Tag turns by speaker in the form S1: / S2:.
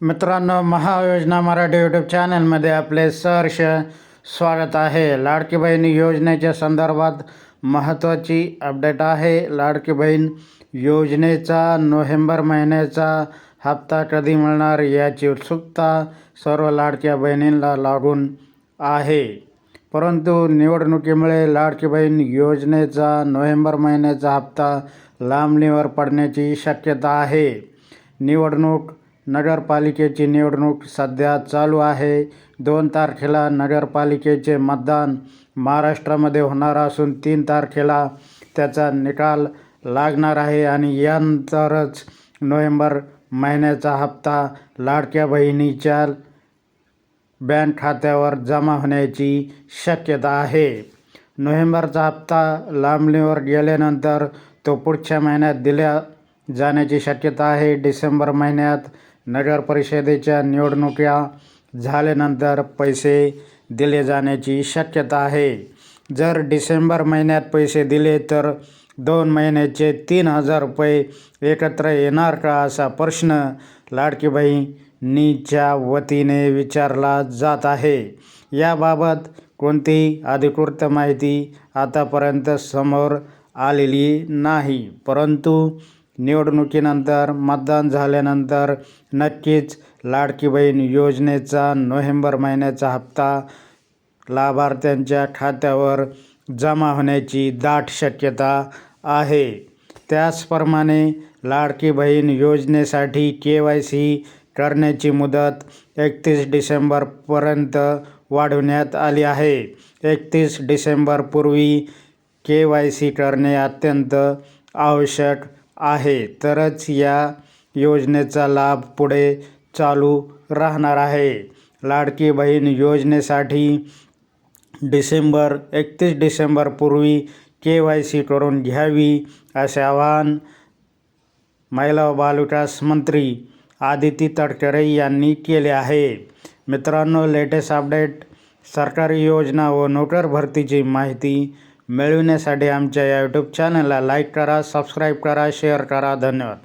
S1: मित्रांनो महायोजना मराठी यूट्यूब चॅनलमध्ये आपले सहर्ष स्वागत आहे. लाडकी बहीण योजनेच्या संदर्भात महत्त्वाची अपडेट आहे. लाडकी बहीण योजनेचा नोव्हेंबर महिन्याचा हप्ता कधी मिळणार याची उत्सुकता सर्व लाडक्या बहिणींना लागून आहे. परंतु निवडणुकीमुळे लाडकी बहीण योजनेचा नोव्हेंबर महिन्याचा हप्ता लांबणीवर पडण्याची शक्यता आहे. निवडणूक नगरपालिकेची निवडणूक सध्या चालू आहे. दोन तारखेला नगरपालिकेचे मतदान महाराष्ट्रामध्ये होणार असून तीन तारखेला त्याचा निकाल लागणार आहे आणि यानंतरच नोव्हेंबर महिन्याचा हप्ता लाडक्या बहिणीच्या बँक खात्यावर जमा होण्याची शक्यता आहे. नोव्हेंबरचा हप्ता लांबणीवर गेल्यानंतर तो पुढच्या महिन्यात दिल्या जाण्याची शक्यता आहे. डिसेंबर महिन्यात नगर परिषदेच्या निवडणुका झाल्यानंतर पैसे दिले जाण्याची शक्यता आहे. जर डिसेंबर महिन्यात पैसे दिले तर दोन महिन्याचे तीन हजार रुपये एकत्र येणार का असा प्रश्न लाडकीबाईंनीच्या वतीने विचारला जात आहे. याबाबत कोणतीही अधिकृत माहिती आतापर्यंत समोर आलेली नाही परंतु निवडणुकीनंतर मतदान झाल्यानंतर नक्कीच लाडकी बहीण योजनेचा नोव्हेंबर महिन्याचा हप्ता लाभार्थ्यांच्या खात्यावर जमा होण्याची दाट शक्यता आहे. त्याचप्रमाणे लाडकी बहीण योजनेसाठी के वाय सी करण्याची मुदत एकतीस डिसेंबरपर्यंत वाढवण्यात आली आहे. एकतीस डिसेंबरपूर्वी के वाय सी करणे अत्यंत आवश्यक आहे. तरच या योजनेचा लाभ पुढे चालू राहणार आहे. लाडकी बहीण योजनेसाठी डिसेंबर एकतीस डिसेंबरपूर्वी के वाय सी करून घ्यावी असे आवाहन महिला व बालविकास मंत्री आदिती तटकरे यांनी केले आहे. मित्रांनो लेटेस्ट अपडेट सरकारी योजना व नोकर भरतीची माहिती मिळविण्यासाठी आमच्या या यूट्यूब चॅनलला लाईक करा सबस्क्राईब करा शेअर करा. धन्यवाद.